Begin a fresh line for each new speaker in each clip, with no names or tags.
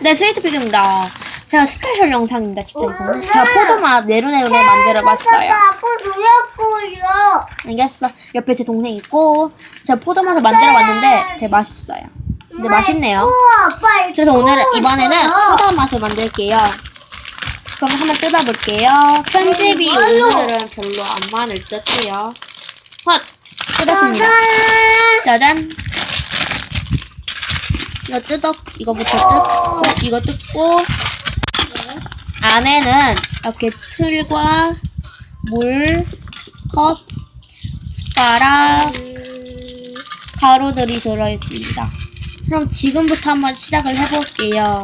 네, 스위트 피그입니다. 제가 스페셜 영상입니다, 진짜 이거는. 제가 포도맛 네로네로 만들어봤어요.
아빠 누렸고요.
알겠어. 옆에 제 동생 있고, 제가 포도맛을 만들어봤는데 되게 맛있어요. 근데 맛있네요.
아빠
그래서 오늘은 이번에는. 포도맛을 만들게요. 그럼 한번 뜯어볼게요. 편집이
이걸로.
오늘은 별로 안 많을 듯해요. 헛! 뜯었습니다.
짜잔.
이거 뜯어, 이거부터 뜯고, 이거 뜯고, 안에는 이렇게 틀과 물, 컵, 숟가락, 가루들이 들어있습니다. 그럼 지금부터 한번 시작을 해볼게요.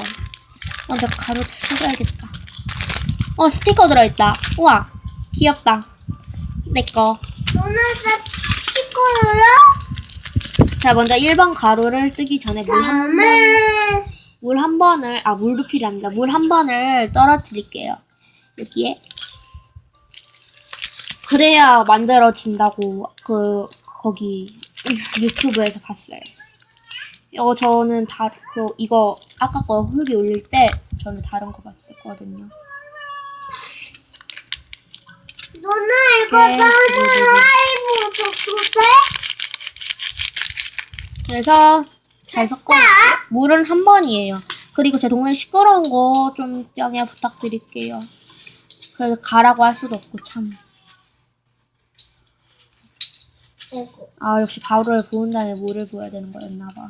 먼저 가루 뜯어야겠다. 어, 스티커 들어있다. 우와, 귀엽다. 내꺼.
나 치코로요?
자, 먼저 1번 가루를 뜨기 전에 물 한 번,
다음에
물 한 번을, 아, 물도 필요합니다. 물 한 번을 떨어뜨릴게요. 여기에. 그래야 만들어진다고, 그, 거기, 유튜브에서 봤어요. 이거 저는 다, 그, 이거, 아까 거 후기 올릴 때, 저는 다른 거 봤었거든요.
누나 이거
네.
나는 하이브 줬는데?
그래서 잘 섞어. 물은 한 번이에요. 그리고 제 동네 시끄러운 거 좀 양해 부탁드릴게요. 그래서 가라고 할 수도 없고 참. 아 역시 가루를 부은 다음에 물을 부어야 되는 거였나 봐.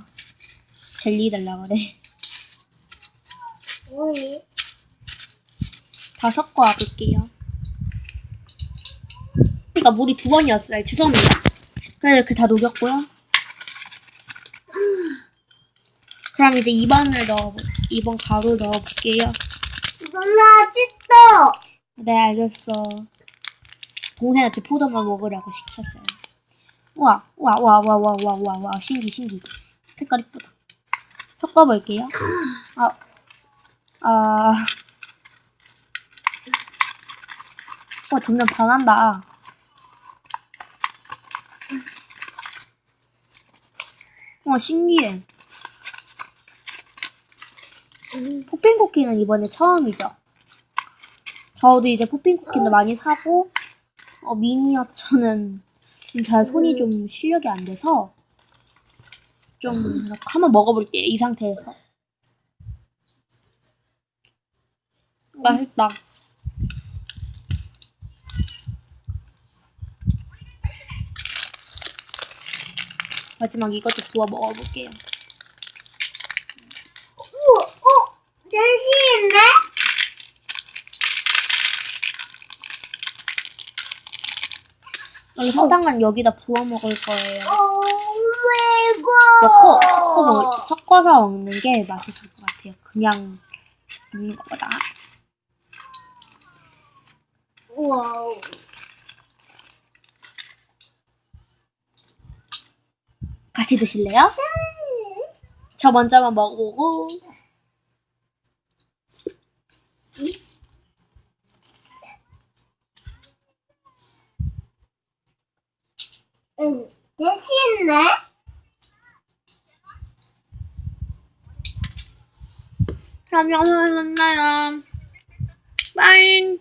젤리 달라 그래. 다 섞어 와볼게요. 그러니까 물이 두 번이었어요. 죄송합니다. 그래서 이렇게 다 녹였고요. 그럼 이제 2번을 넣어 2번 가루 넣어볼게요.
누나 찢어.
네, 알겠어. 동생한테 포도만 먹으라고 시켰어요. 우와, 우와, 우와, 우와, 우와, 우와, 우와, 우와, 신기, 신기. 색깔 이쁘다. 섞어볼게요. 아, 아. 어, 점점 변한다. 와, 신기해. 포핀 쿠키는 이번에 처음이죠. 저도 이제 포핀 쿠키도 많이 사고 어, 미니어처는 제가 손이 좀 실력이 안 돼서 좀 이렇게 한번 먹어볼게요. 이 상태에서. 맛있다. 마지막 이것도 부어 먹어볼게요.
오, 오, 대신에
여기 설탕은 여기다 부어 먹을 거예요. 넣고 섞어 먹, 섞어서 먹는 게 맛있을 것 같아요. 그냥 먹는 것보다.
와우.
같이 드실래요? 저 먼저 한번 먹어보고.
응, 대신에
다음에 만나요. 빠잉.